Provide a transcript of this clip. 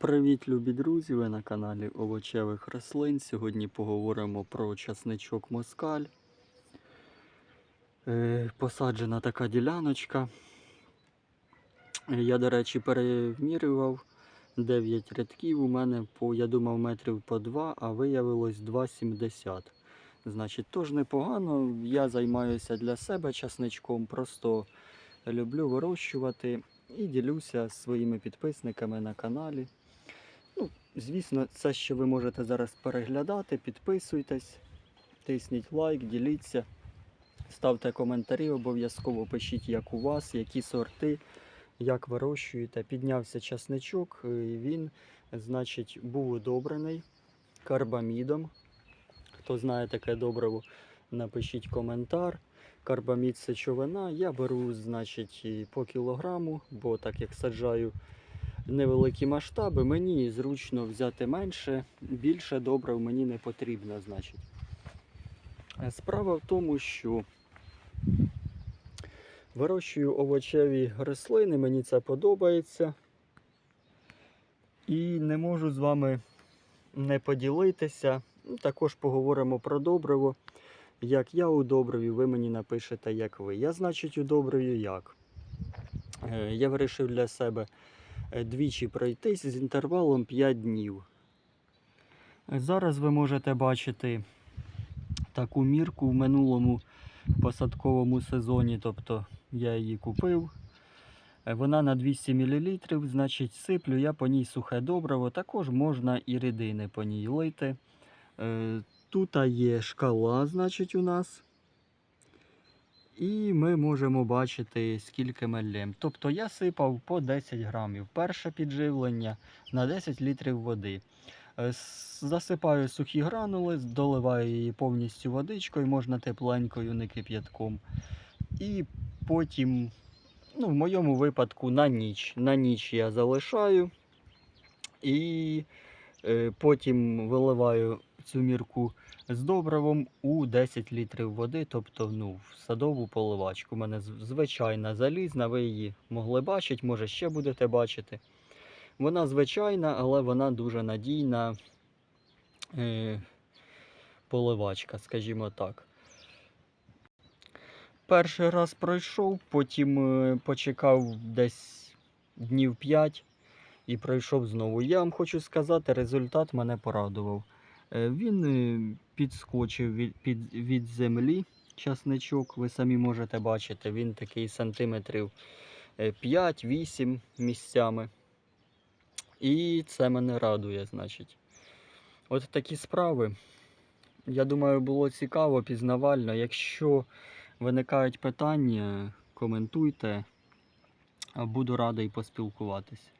Привіт, любі друзі! Ви на каналі Овочевих рослин. Сьогодні поговоримо про часничок москаль. Е, Посаджена така діляночка. Я, до речі, перемірював 9 рядків. У мене по, я думав, метрів по 2, а виявилось 2,70. Значить, теж непогано. Я займаюся для себе часничком, просто люблю вирощувати і ділюся зі своїми підписниками на каналі. Ну, звісно, це що ви можете зараз переглядати. Підписуйтесь, тисніть лайк, діліться, ставте коментарі, обов'язково пишіть, як у вас, які сорти, як вирощуєте. Піднявся часничок, і він, значить, був удобрений карбамідом. Хто знає таке добриво, напишіть коментар. Карбамід сечовина. Я беру, значить, по кілограму, бо так як саджаю невеликі масштаби, мені зручно взяти менше, більше добрив мені не потрібно, значить. Е, Справа в тому, що вирощую овочеві рослини, мені це подобається. І не можу з вами не поділитися. Ну, Також поговоримо про добриво. Як я удобрюю, ви мені напишете, як ви. Я, значить, удобрюю як. Е, Я вирішив для себе двічі пройтись з інтервалом 5 днів. Е, Зараз ви можете бачити таку мірку в минулому посадковому сезоні, тобто я її купив. Е, Вона на 200 мл, значить сиплю я по ній сухе добриво, також можна і рідини по ній лити. Е, Тут є шкала, значить, у нас. І ми можемо бачити, скільки ми лємо. Тобто я сипав по 10 грамів. Перше підживлення на 10 літрів води. Е, Засипаю сухі гранули, доливаю її повністю водичкою, можна тепленькою, не кип'ятком. І потім, ну, в моєму випадку, на ніч. На ніч я залишаю. І е, потім виливаю цю мірку з добривом у 10 літрів води, тобто ну, в садову поливачку. У мене звичайна залізна, ви її могли бачити, може ще будете бачити. Вона звичайна, але вона дуже надійна е, поливачка, скажімо так. Перший раз пройшов, потім е, почекав десь днів 5 і пройшов знову. Я вам хочу сказати, результат мене порадував. Е, Він е, підскочив від, під, від землі часничок, ви самі можете бачити, він такий сантиметрів е, 5-8 місцями. І це мене радує, значить. От такі справи. Я думаю, було цікаво, пізнавально. Якщо виникають питання, коментуйте. Буду радий поспілкуватись.